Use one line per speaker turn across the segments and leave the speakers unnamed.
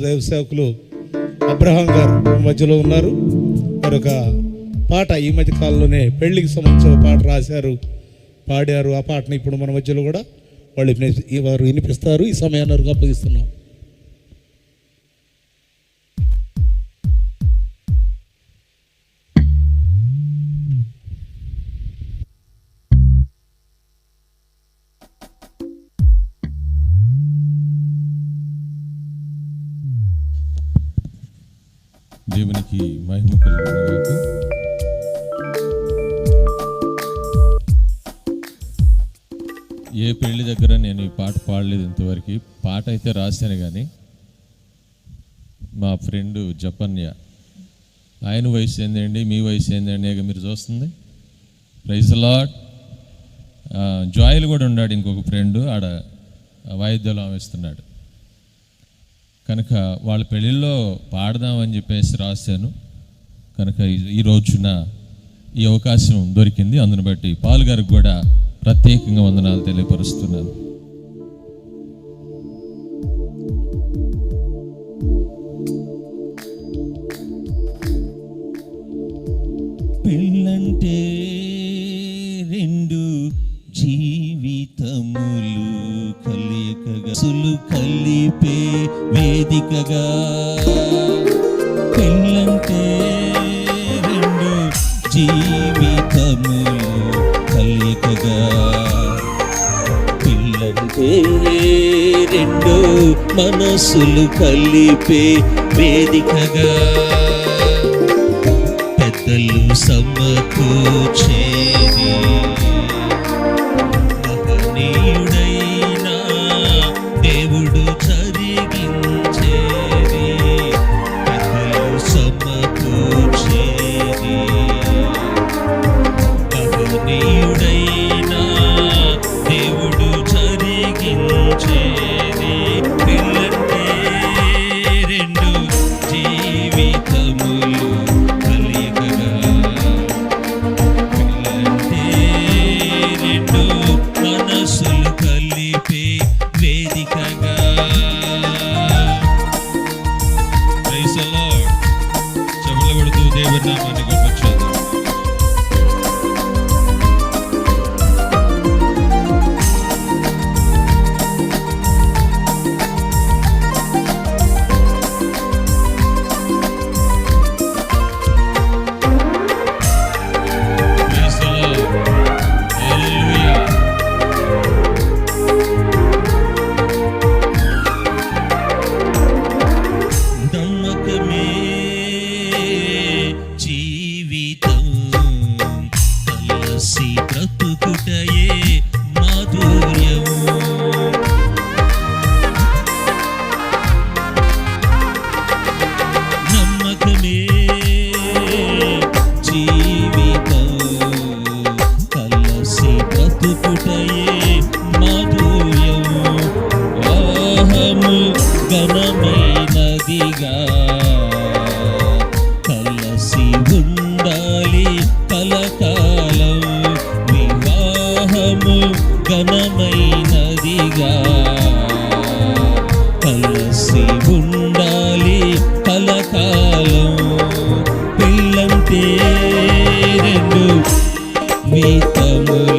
దైవ సేవకులు అబ్రహాం గారు మధ్యలో ఉన్నారు. మరొక పాట ఈ మధ్య కాలంలోనే పెళ్ళికి సంబంధించిన పాట రాశారు. పాడారు. ఆ పాటను ఇప్పుడు మన మధ్యలో కూడా వాళ్ళు వారు వినిపిస్తారు. ఈ సమయాన్ని అప్పగిస్తున్నాం.
దేవునికి మహిమ కలుగునుగాక. ఏ పెళ్ళి దగ్గర నేను ఈ పాట పాడలేదు ఇంతవరకు. పాట అయితే రాశాను కానీ మా ఫ్రెండ్ జపన్య ఆయన వయసు ఏందండి మీ వయసు ఏందండి ఇక మీరు చూస్తుంది. ప్రైజ్ లాట్ జాయిల్ కూడా ఉన్నాడు ఇంకొక ఫ్రెండ్ ఆడ వాయిద్యాలు ఆమెస్తున్నాడు కనుక వాళ్ళ పెళ్ళిళ్ళలో పాడదామని చెప్పేసి రాశాను. కనుక ఈ- రోజున ఈ అవకాశం దొరికింది. అందును బట్టి పాల్ గారికి కూడా ప్రత్యేకంగా వందనాలు తెలియపరుస్తున్నాను.
కలియకగా సులు కలిపే వేదికగా. పెళ్ళంటే రెండు జీవితములు కలికగా పిల్లంటే రెండు మనసులు కలిపే వేదికగా. పెద్దలు సమకూర్చేది మహనీయుడైన தமிழ்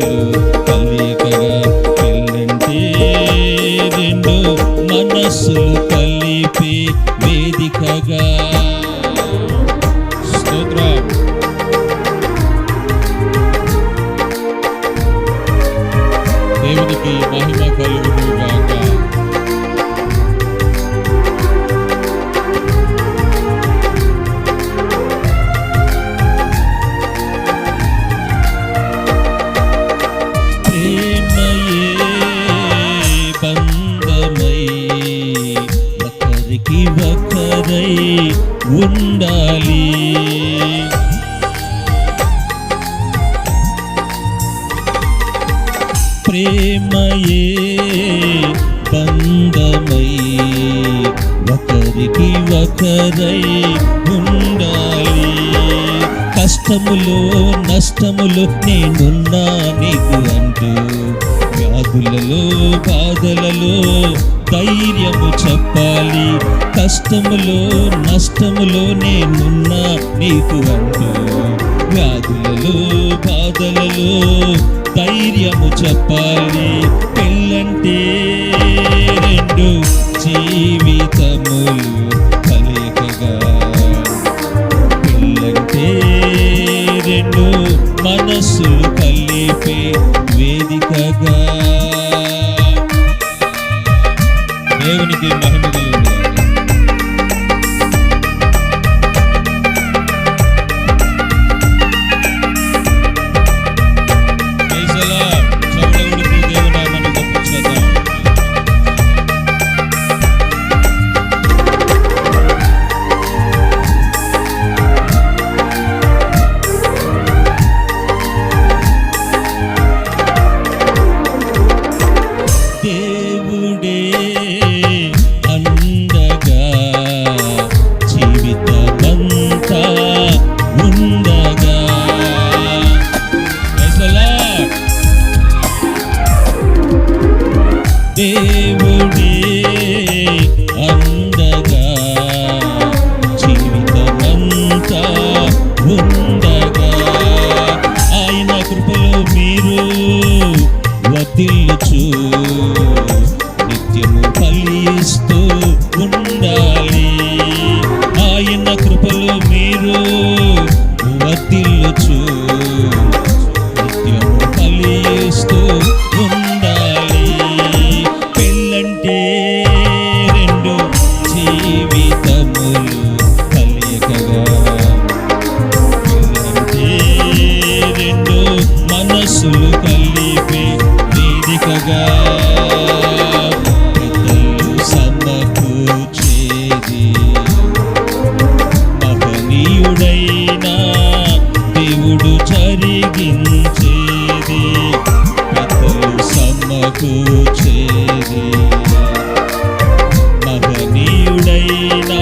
ఉండాలి ప్రేమయే బంధమై ఒకరికి ఒకరై ఉండాలి. కష్టములో నష్టములో నేనున్నా నీకు అంటూ వ్యాధులలో బాధలలో ధైర్యము చెప్పాలి. కష్టములో నష్టములో నేనున్నా నీకు అంటూ. వ్యాధులలో బాధలలో ధైర్యము చెప్పాలి. పెళ్ళంటే రెండు జీవితములు. Cristo. చేరి మహనీయుడైనా